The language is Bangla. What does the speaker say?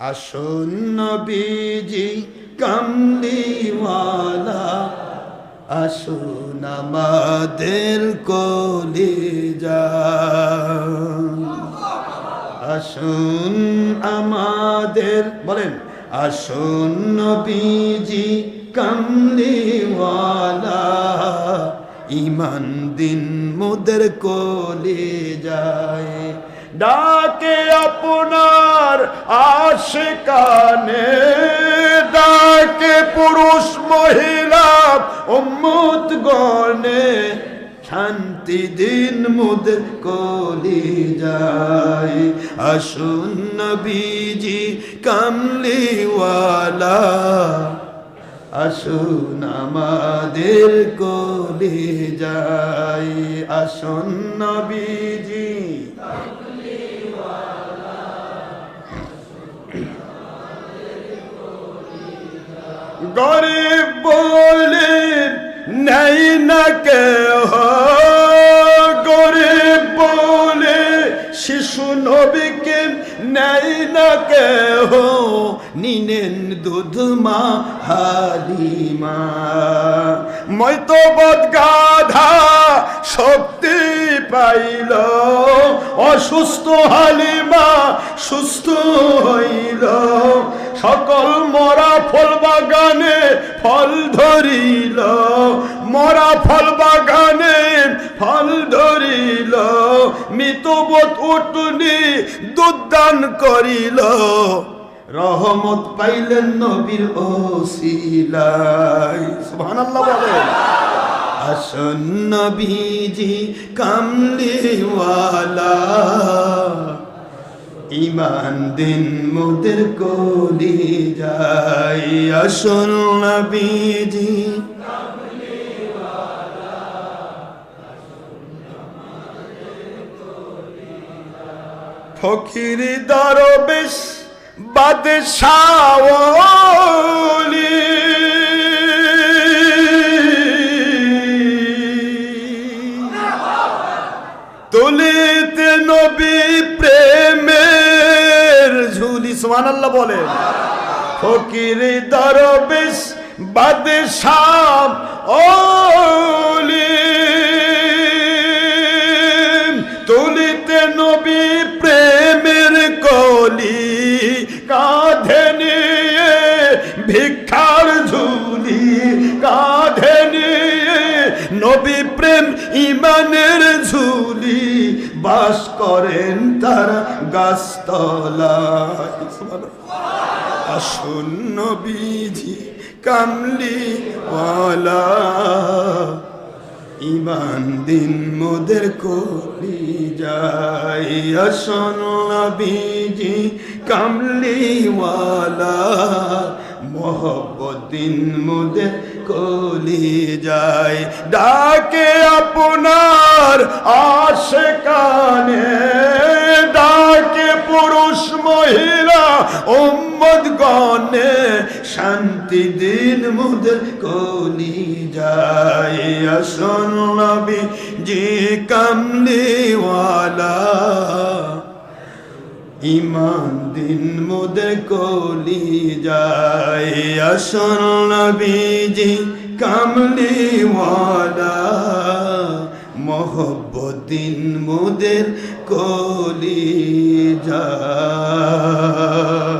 আসুন নবীজি কামলিওয়ালা, আসুন আমাদের কলিজা। আসুন আমাদের, বলেন আসুন নবীজি কামলিওয়ালা, ইমান দিন মুদের কলি যায় ডাকে আপনার আশিকানে ডাকে পুরুষ মহিলা উম্মত গণে, শান্তি দিন মুদের কলি যায়। আসুন নবীজি কামলিওয়ালা, আসুন আমাদের কলি যায়। আসুন নবীজি গরিব বলে নেই না কেহ। গরিব বলে শিশু নবীকে নেই না কেহ। নিনেন দুধ মা হালিমা মৈতবদ গাধা শক্তি পাইল। অসুস্থ হালিমা সুস্থ হইল। সকল মরা ফল বাগানে ফল ধরিল, মরা ফল বাগানে ফল ধরিল মৃতবত উটনি দুদান করিল। রহমত পাইলেন নবীর ওসিলাই সুবহানাল্লাহ বলেন আসন নবীজি কামলিওয়ালা। ইমান দিন মোদের কলি যাই। আসল নবীজি ফকির দরবেশ বাদশাওলি তুলিতে নবী প্রেমের ঝুলি সোমান আল্লাহ বলে। ফকির দরবেশ বাদশাহ তুলিতে নবী প্রেমের কলি কাঁধে নিয়ে ভিক্ষার প্রেম ইমানের ঝুলি বাস করেন তারা গাছতলায়। আসুন নবীজি কামলি ওয়ালা ইমান দিন মোদের কলি যাই আসন নবীজি, কামলিওয়ালা মোহব্বত দিন মোদের কলি যায়। ডাকে আপনার আশে কানে ডাকে পুরুষ মহিলা উম্মদ গণে শান্তি দিন মুদের কলি যায়। আসন নবী জি কামলিওয়ালা। ইমান দিন মোদের কলি যায়। আসন নবীজি কামলিওয়ালা মোহব্বতিন মুদের কলি যায়।